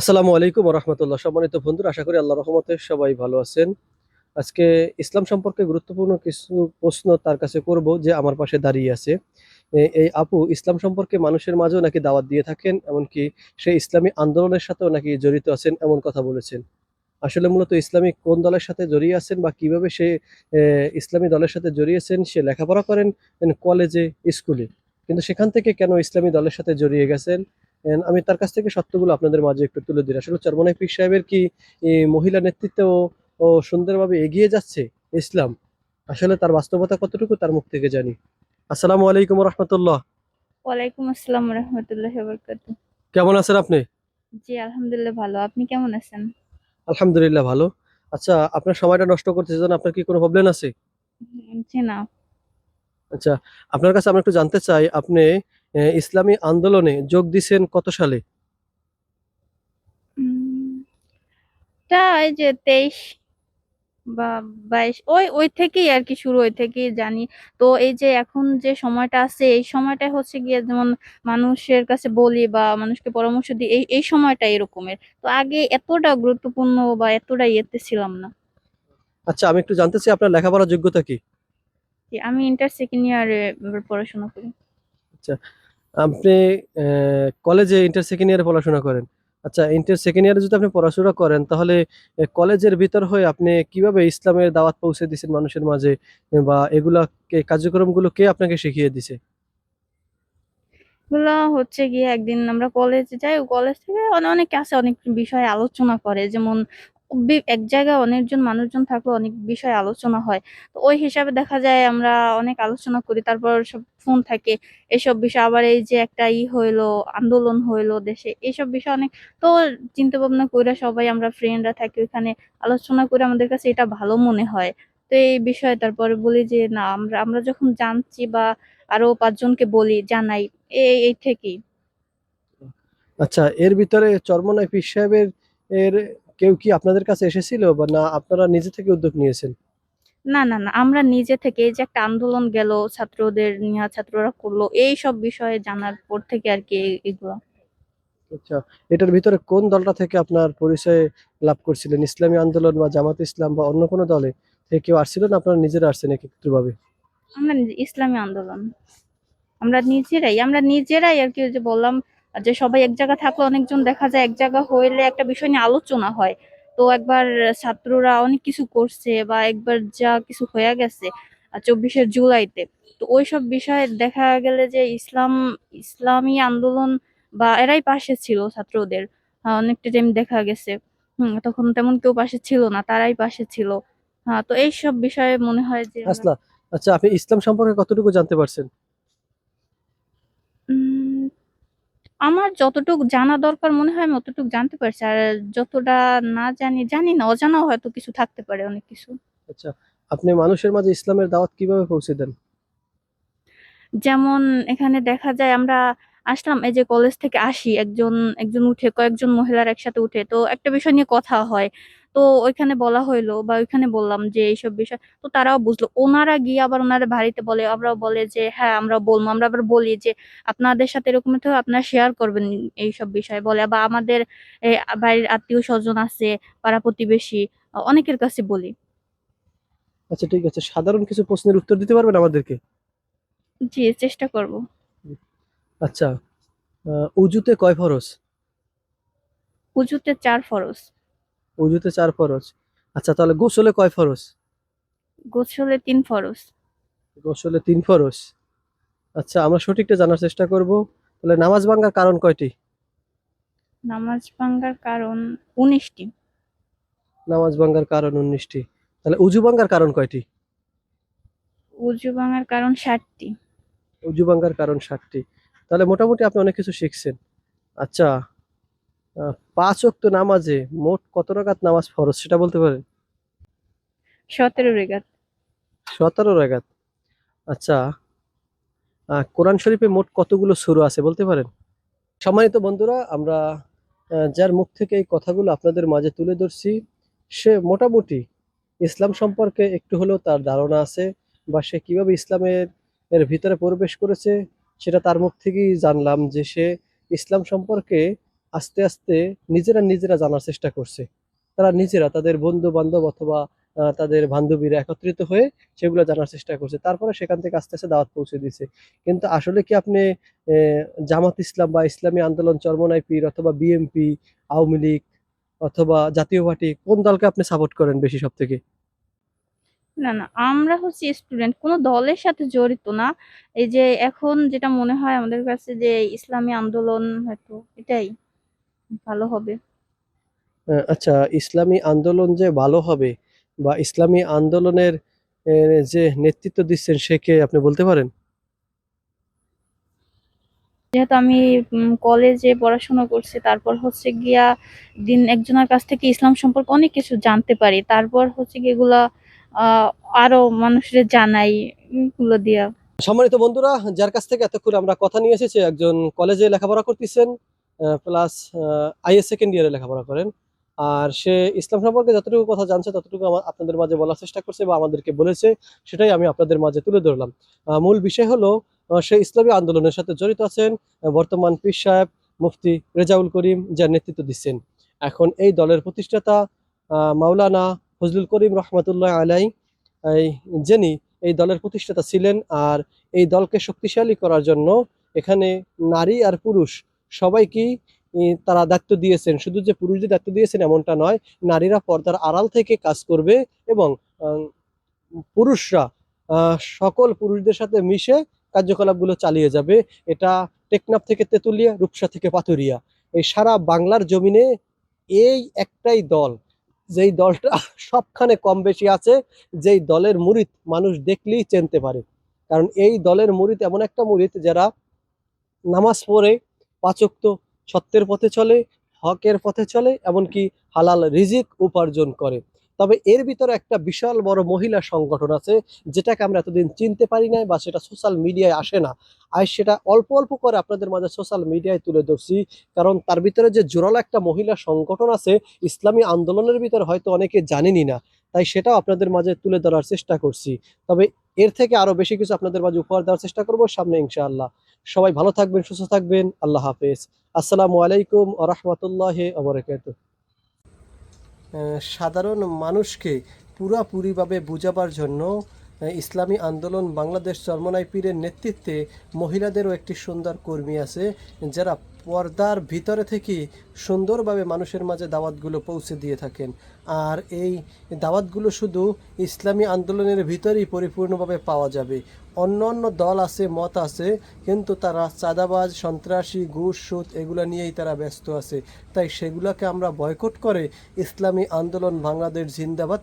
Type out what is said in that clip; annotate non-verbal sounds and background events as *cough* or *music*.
আসসালামু আলাইকুম রহমতুল্লাহ। সম্মানিত বন্ধুরা, আশা করি আল্লাহ রহমতে সবাই ভালো আছেন। আজকে ইসলাম সম্পর্কে গুরুত্বপূর্ণ কিছু প্রশ্ন তার কাছে করব যে আমার পাশে দাঁড়িয়ে আছে। এই আপু ইসলাম সম্পর্কে মানুষের মাঝেও নাকি দাওয়াত দিয়ে থাকেন, এমনকি সে ইসলামী আন্দোলনের সাথেও নাকি জড়িত আছেন, এমন কথা বলেছেন। আসলে মূলত ইসলামী কোন দলের সাথে জড়িয়ে আছেন বা কীভাবে সে ইসলামী দলের সাথে জড়িয়েছেন, সে লেখাপড়া করেন কলেজে, স্কুলে। কিন্তু সেখান থেকে কেন ইসলামী দলের সাথে জড়িয়ে গেছেন? আমি তার কাছ থেকে সত্যগুলো আপনাদের মাঝে একটু তুলে দিই আসলে চরমনাই পীর সাহেবের কি মহিলা নেতৃত্বে ও সুন্দরভাবে এগিয়ে যাচ্ছে ইসলাম? আসলে তার বাস্তবতা কতটুকু তার মুখ থেকে জানি। আসসালামু আলাইকুম রহমতুল্লাহ। ওয়ালাইকুম আসসালাম রহমতুল্লাহ কেমন আছেন আপনি? জি আলহামদুলিল্লাহ ভালো। আপনি কেমন আছেন? আলহামদুলিল্লাহ ভালো। আচ্ছা আপনার সময়টা নষ্ট করতে চান আপনার কি কোনো প্রবলেম আছে? জি না। আচ্ছা আপনার কাছে আমরা একটু জানতে চাই আপনি ইসলামী আন্দোলনে যোগ দিছেন কত সালে? এই যে তেইশ বা বাইশ ওই ওই থেকেই আর কি শুরু ওই থেকেই জানি। তো এই যে এখন যে সময়টা আছে এই সময়টা হচ্ছে গিয়ে যেমন মানুষের কাছে বলি বা মানুষকে পরামর্শ দিই এই এই সময়টা এরকমের। তো আগে এতটা গুরুত্বপূর্ণ বা এতটা ইয়েতে ছিলাম না। আচ্ছা আমি একটু জানতে চাই আপনার লেখাপড়ার যোগ্যতা কি? আমি ইন্টার সেকেন্ড ইয়ারে পড়াশোনা করি। আপনি আহ, কলেজে ইন্টার সেকেন্ড ইয়ারে পড়াশোনা করেন। আচ্ছা ইন্টার সেকেন্ড ইয়ারে যদি আপনি পড়াশোনা করেন তাহলে কলেজের ভিতর হয়ে আপনি কীভাবে ইসলামের দাওয়াত পৌঁছে দিচ্ছেন মানুষের মাঝে? বা এগুলা কার্যক্রমগুলো কে আপনাকে শিখিয়ে দিছে এগুলো হচ্ছে গিয়ে একদিন আমরা কলেজে যাই কলেজ থেকে অনেক অনেকে আছে অনেক বিষয়ে আলোচনা করে। যেমন এক জায়গায় অনেকজন মানুষজন থাকলে অনেক বিষয়ে আলোচনা হয়। তো ওই হিসাবে দেখা যায় আমরা অনেক আলোচনা করি, তারপর সব ফোন থাকে, এসব বিষয় আবার এই যে একটা ই হইল, আন্দোলন হইল দেশে এইসব বিষয় অনেক, তো চিন্তা ভাবনা করে সবাই আমরা ফ্রেন্ডরা থাকি, ওইখানে আলোচনা করে আমাদের কাছে এটা ভালো মনে হয়। তো এই বিষয়ে তারপরে বলি যে, না, আমরা আমরা যখন জানছি বা আরও পাঁচজনকে বলি, জানাই এই এই থেকেই। আচ্ছা এর ভিতরে চরমনাই পীর এর কেউ কি আপনাদের কাছে এসেছিল বা না আপনারা নিজে থেকে উদ্যোগ নিয়েছেন? না না না আমরা নিজে থেকে এই যে একটা আন্দোলন গেল ছাত্রদের নিয়ে ছাত্ররা করল এই সব বিষয়ে জানার পর থেকে আর কি এগুলো। আচ্ছা এটার ভিতরে কোন দলটা থেকে আপনার পরিচয় লাভ করছিলেন? ইসলামী আন্দোলন বা জামাত ইসলাম বা অন্য কোনো দলে থেকে কেউ না আপনারা নিজেরা আসছেন একত্রিতভাবে আমরা ইসলামী আন্দোলন। আমরা নিজেরাই আমরা নিজেরাই আর কি যে বললাম যে সবাই এক জায়গা থাকলে অনেকজন দেখা যায়, এক জায়গা হইলে একটা বিষয় নিয়ে আলোচনা হয়। তো একবার ছাত্ররা অনেক কিছু করছে বা একবার যা কিছু হয়ে গেছে চব্বিশে জুলাইতে। তো ওইসব বিষয়ে দেখা গেলে যে ইসলাম, ইসলামী আন্দোলন বা এরাই পাশে ছিল ছাত্রদের। অনেকটা টাইম দেখা গেছে। তখন তেমন কেউ পাশে ছিল না, তারাই পাশে ছিল। হ্যাঁ তো এইসব বিষয়ে মনে হয় যে আচ্ছা আপনি ইসলাম সম্পর্কে কতটুকু জানতে পারছেন? আমার যতটুক জানা দরকার মনে হয় আমি অতটুকু জানতে পারছি। আর যতটা না জানি জানি না অজানাও হয়তো কিছু থাকতে পারে অনেক কিছু। আচ্ছা আপনি মানুষের মাঝে ইসলামের দাওয়াত কীভাবে পৌঁছে দেন? যেমন এখানে দেখা যায় আমরা আসলাম এই যে কলেজ থেকে আসি একজন একজন উঠে কয়েকজন মহিলার একসাথে উঠে। তো একটা বিষয় নিয়ে কথা হয়। তো ওইখানে বলা হইল বা ওইখানে বললাম যে এইসব বিষয় তো তারাও বুঝলো। ওনারা গিয়ে আবার ওনারা বাড়িতে বলে আমরাও বলে যে হ্যাঁ আমরা বলব। আমরা আবার বলি যে আপনাদের সাথে এরকম তো আপনারা শেয়ার করবেন এইসব বিষয়। বলে বা আমাদের বাড়ির আত্মীয় স্বজন আছে পাড়া প্রতিবেশী অনেকের কাছে বলি। আচ্ছা ঠিক আছে। সাধারণ কিছু প্রশ্নের উত্তর দিতে পারবেন আমাদেরকে? জি চেষ্টা করব। আচ্ছা উজুতে কয় ফরজ? উজুতে চার ফরজ। উজুতে চার ফরজ। আচ্ছা তাহলে গোসলে কয় ফরজ? গোসলে তিন ফরজ। গোসলে তিন ফরজ। আচ্ছা আমরা সঠিকটা জানার চেষ্টা করব। তাহলে নামাজ ভাঙ্গার কারণ কয়টি? নামাজ ভাঙ্গার কারণ উনিশটি। নামাজ ভাঙ্গার কারণ উনিশটি। তাহলে উজু ভাঙ্গার কারণ কয়টি? উজু ভাঙার কারণ ষাটটি। উজু ভাঙ্গার কারণ ষাটটি। তাহলে মোটামুটি আপনি অনেক কিছু শিখছেন। আচ্ছা পাঁচ ওয়াক্ত নামাজে মোট কত রাকাত নামাজ ফরজ সেটা বলতে পারেন সতেরো রেগাত সতেরো রাকাত। আচ্ছা কোরআন শরীফে মোট কতগুলো সূরা আছে বলতে পারেন? সম্মানিত বন্ধুরা আমরা যার মুখ থেকে এই কথাগুলো আপনাদের মাঝে তুলে ধরছি সে মোটামুটি ইসলাম সম্পর্কে একটু হলেও তার ধারণা আছে বা সে কীভাবে ইসলামের এর ভিতরে প্রবেশ করেছে সেটা তার মুখ থেকেই জানলাম যে সে ইসলাম সম্পর্কে আস্তে আস্তে নিজেরা নিজেরা জানার চেষ্টা করছে। তারা নিজেরা, তাদের বন্ধু বান্ধব অথবা তাদের বান্ধবীরা একত্রিত হয়ে সেগুলো জানার চেষ্টা করছে। তারপরে সেখান থেকে আস্তে আস্তে দাওয়াত পৌঁছে দিছে। কিন্তু আসলে কি আপনি জামাত ইসলাম বা ইসলামী আন্দোলন চরমনাই পীর অথবা বিএমপি, আওয়ামী লীগ অথবা জাতীয় পার্টি, কোন দলকে আপনি সাপোর্ট করেন বেশি সব থেকে না না, আমরা হচ্ছে স্টুডেন্ট কোনো দলের সাথে জড়িত না। এই যে এখন যেটা মনে হয় আমাদের কাছে যে ইসলামী আন্দোলন হয়তো এটাই। ভালো হবে। আচ্ছা ইসলামী আন্দোলন যে ভালো হবে বা ইসলামী আন্দোলনের যে নেতৃত্ব দিচ্ছেন সে কে আপনি বলতে পারেন? যেহেতু আমি কলেজে পড়াশোনা করছি তারপর হচ্ছে গিয়া দিন একজনের কাছ থেকে ইসলাম সম্পর্কে অনেক কিছু জানতে পারি। তারপর হচ্ছে গিয়ে এগুলা আহ আরও মানুষের জানাই এগুলো দিয়া। সম্মানিত বন্ধুরা যার কাছ থেকে এতক্ষণ আমরা কথা নিয়ে এসেছি একজন কলেজে লেখাপড়া করতেছেন প্লাস আইএস সেকেন্ড ইয়ারে লেখাপড়া করেন। আর সে ইসলাম সম্পর্কে যতটুকু কথা জানছে, ততটুকু আপনাদের মাঝে বলার চেষ্টা করছে বা আমাদেরকে বলেছে, সেটাই আমি আপনাদের মাঝে তুলে ধরলাম। মূল বিষয় হলো সে ইসলামী আন্দোলনের সাথে জড়িত আছেন বর্তমান পীর সাহেব মুফতি রেজাউল করিম, যার নেতৃত্ব দিচ্ছেন। এখন এই দলের প্রতিষ্ঠাতা মাওলানা ফজলুল করিম রহমতুল্লাহ আলাই যিনি এই দলের প্রতিষ্ঠাতা ছিলেন, আর এই দলকে শক্তিশালী করার জন্য এখানে নারী আর পুরুষ সবাইকেই তারা দায়িত্ব দিয়েছেন। শুধু যে পুরুষদের দায়িত্ব দিয়েছেন এমনটা নয়, নারীরা পর্দার আড়াল থেকে কাজ করবে এবং পুরুষরা সকল পুরুষদের সাথে মিশে কার্যকলাপগুলো চালিয়ে যাবে। এটা টেকনাফ থেকে তেতুলিয়া, রূপসা থেকে পাথুরিয়া। এই সারা বাংলার জমিনে এই একটাই দল। যেই দলটা *laughs* সবখানে কম বেশি আছে, যেই দলের মুরিদ মানুষ দেখলেই চিনতে পারে। কারণ এই দলের মুরিদ এমন একটা মুরিদ যারা নামাজ পড়ে পাচক্ত সত্যের পথে চলে, হকের পথে চলে, এমনকি হালাল রিজিক উপার্জন করে। তবে এর ভিতরে একটা বিশাল বড় মহিলা সংগঠন আছে, যেটাকে আমরা এতদিন চিনতে পারি নাই বা সেটা সোশ্যাল মিডিয়ায় আসে না। আর সেটা অল্প অল্প করে আপনাদের মাঝে সোশ্যাল মিডিয়ায় তুলে ধরছি, কারণ তার ভিতরে যে জোরালো একটা মহিলা সংগঠন আছে, ইসলামী আন্দোলনের ভিতরে হয়তো অনেকে জানেনই না, তাই সেটাও আপনাদের মাঝে তুলে ধরার চেষ্টা করছি। তবে এর থেকে আরও বেশি কিছু আপনাদের মাঝে উপহার দেওয়ার চেষ্টা করব সামনে ইনশাআল্লাহ। সবাই ভালো থাকবেন, সুস্থ থাকবেন। আল্লাহ হাফেজ। আসসালামু আলাইকুম আরহামতুল্লাহ রহমতুল্লাহ আবরকাত সাধারণ মানুষকে পুরাপুরিভাবে বুঝাবার জন্য ইসলামী আন্দোলন বাংলাদেশ চরমনাই পীরের নেতৃত্বে মহিলাদেরও একটি সুন্দর কর্মী আছে, যারা পর্দার ভিতরে থেকে সুন্দরভাবে মানুষের মাঝে দাওয়াতগুলো পৌঁছে দিয়ে থাকেন। আর এই দাওয়াতগুলো শুধু ইসলামী আন্দোলনের ভিতরেই পরিপূর্ণভাবে পাওয়া যাবে। অন্য অন্য দল আছে, মত আছে, কিন্তু তারা চাঁদাবাজ, সন্ত্রাসী, ঘুষ, সুদ এগুলো নিয়েই তারা ব্যস্ত আছে। তাই সেগুলোকে আমরা বয়কট করে ইসলামী আন্দোলন বাংলাদেশ জিন্দাবাদ